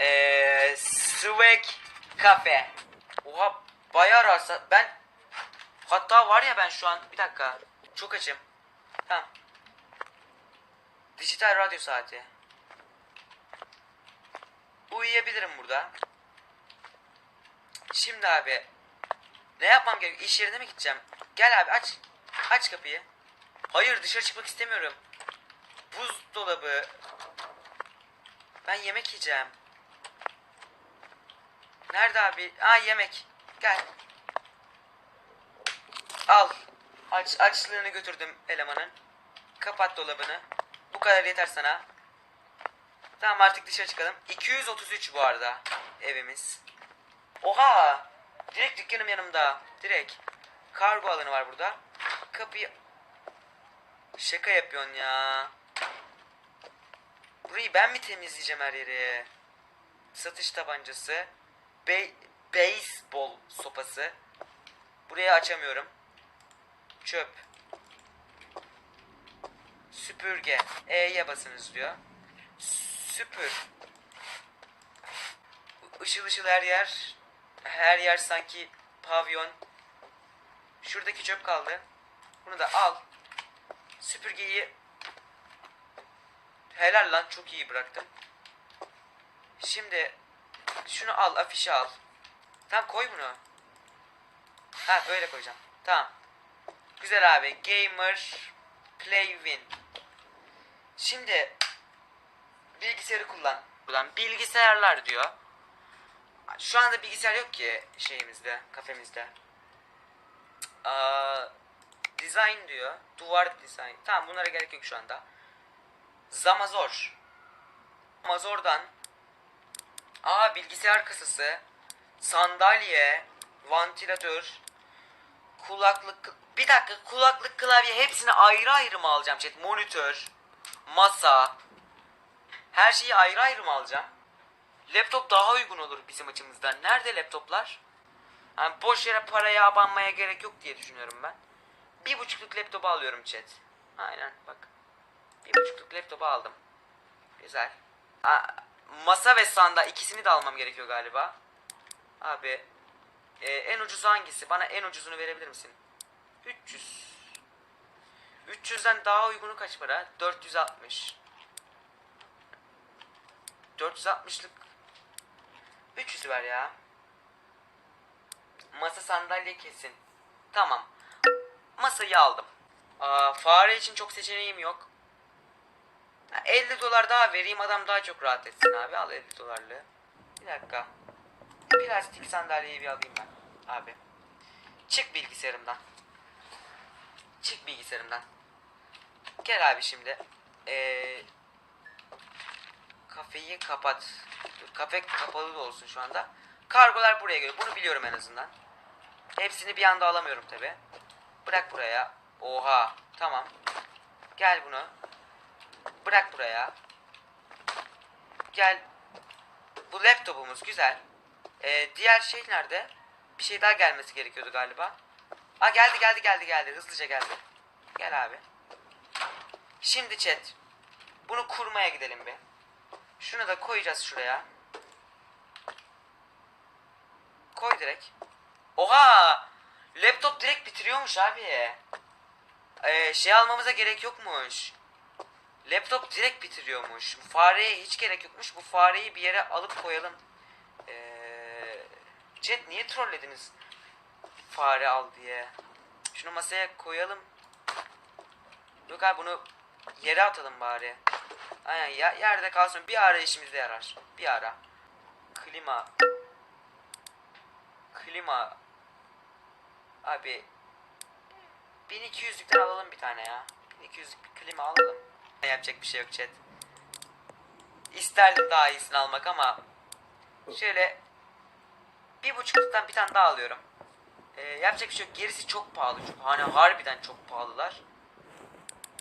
Eee Swag Cafe. Oha bayağı rahatsız. Ben hatta var ya ben şu an bir dakika. Çok açım. Tamam. Dijital radyo saati. Uyuyabilirim burada. Şimdi abi ne yapmam gerekiyor? İş yerine mi gideceğim? Gel abi aç. Aç kapıyı. Hayır dışarı çıkmak istemiyorum. Buzdolabı. Ben yemek yiyeceğim. Nerede abi? Aa yemek. Gel. Al. Aç açlığını götürdüm elemanın. Kapat dolabını. Bu kadar yeter sana. Tamam artık dışarı çıkalım. 233 bu arada evimiz. Oha! Direkt dükkanım yanımda. Direkt. Kargo alanı var burada. Kapıyı... Şaka yapıyorsun ya. Burayı ben mi temizleyeceğim her yeri? Satış tabancası. Be beyzbol sopası. Burayı açamıyorum. Çöp. Süpürge. E'ye basınız diyor. Süpür. Işıl ışıl her yer. Her yer sanki pavyon. Şuradaki çöp kaldı. Bunu da al. Süpürgeyi helal lan çok iyi bıraktım. Şimdi şunu al afişi al. Tamam koy bunu. Ha böyle koyacağım. Tamam. Güzel abi. Gamer Play Win. Şimdi bilgisayarı kullan. Ulan bilgisayarlar diyor. Şu anda bilgisayar yok ki şeyimizde, kafemizde. Aa, design diyor. Duvar design. Tamam bunlara gerek yok şu anda. Zamazor. Zamazor'dan Aa bilgisayar kasası, sandalye, vantilatör, kulaklık bir dakika kulaklık klavye hepsini ayrı ayrı mı alacağım chat? Monitör, masa. Her şeyi ayrı ayrı mı alacağım? Laptop daha uygun olur bizim açımızdan. Nerede laptoplar? Yani boş yere paraya abanmaya gerek yok diye düşünüyorum ben. Bir buçukluk laptopu alıyorum chat. Aynen bak. Bir buçukluk laptopu aldım. Güzel. Aa, masa ve sanda ikisini de almam gerekiyor galiba. Abi. e, en ucuz hangisi? Bana en ucuzunu verebilir misin? 300. 300'den daha uygunu kaç para? 460. 460'lık 300 ver ya. Masa sandalye kesin. Tamam. Masayı aldım. Aa, fare için çok seçeneğim yok. Ha, 50 dolar daha vereyim adam daha çok rahat etsin abi. Al 50 dolarlığı. Bir dakika. Plastik sandalyeyi bir alayım ben. Abi. Çık bilgisayarımdan. Çık bilgisayarımdan. Gel abi şimdi. Ee, kafeyi kapat. Kafe kapalı da olsun şu anda. Kargolar buraya geliyor. Bunu biliyorum en azından. Hepsini bir anda alamıyorum tabi. Bırak buraya. Oha. Tamam. Gel bunu. Bırak buraya. Gel. Bu laptopumuz güzel. Ee, diğer şey nerede? Bir şey daha gelmesi gerekiyordu galiba. Aa geldi geldi geldi geldi. Hızlıca geldi. Gel abi. Şimdi chat. Bunu kurmaya gidelim bir. Şunu da koyacağız şuraya. Koy direkt. Oha! Laptop direkt bitiriyormuş abi. Ee, şey almamıza gerek yokmuş. Laptop direkt bitiriyormuş. Fareye hiç gerek yokmuş. Bu fareyi bir yere alıp koyalım. Ee, chat niye trollediniz? Fare al diye. Şunu masaya koyalım. Yok abi bunu yere atalım bari. Aynen ya, yerde kalsın. Bir ara işimize yarar. Bir ara. Klima. Klima. Abi 1200'lükten alalım bir tane ya. 1200'lük bir klima alalım. Yapacak bir şey yok chat. İsterdim daha iyisini almak ama şöyle bir buçukluktan bir tane daha alıyorum. Ee, yapacak bir şey yok. Gerisi çok pahalı. Çok, hani harbiden çok pahalılar.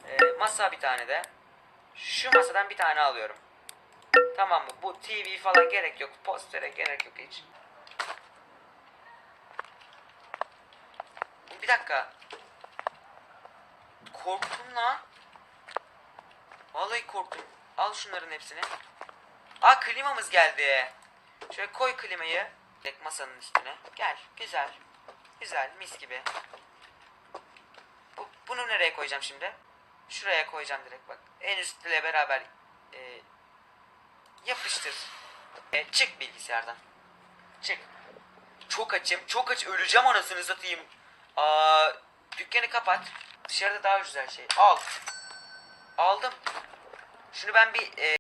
Ee, masa bir tane de. Şu masadan bir tane alıyorum. Tamam mı? Bu TV falan gerek yok. Postere gerek yok hiç. Bir dakika. Korktum lan. Vallahi korktum. Al şunların hepsini. Aa klimamız geldi. Şöyle koy klimayı. Tek masanın üstüne. Gel. Güzel. Güzel. Mis gibi. Bu, bunu nereye koyacağım şimdi? Şuraya koyacağım direkt bak. En üstle beraber e, yapıştır. E, çık bilgisayardan. Çık. Çok açım. Çok aç. Öleceğim anasını satayım. Aa, dükkanı kapat. Dışarıda daha güzel şey. Al. Aldım. Şunu ben bir e,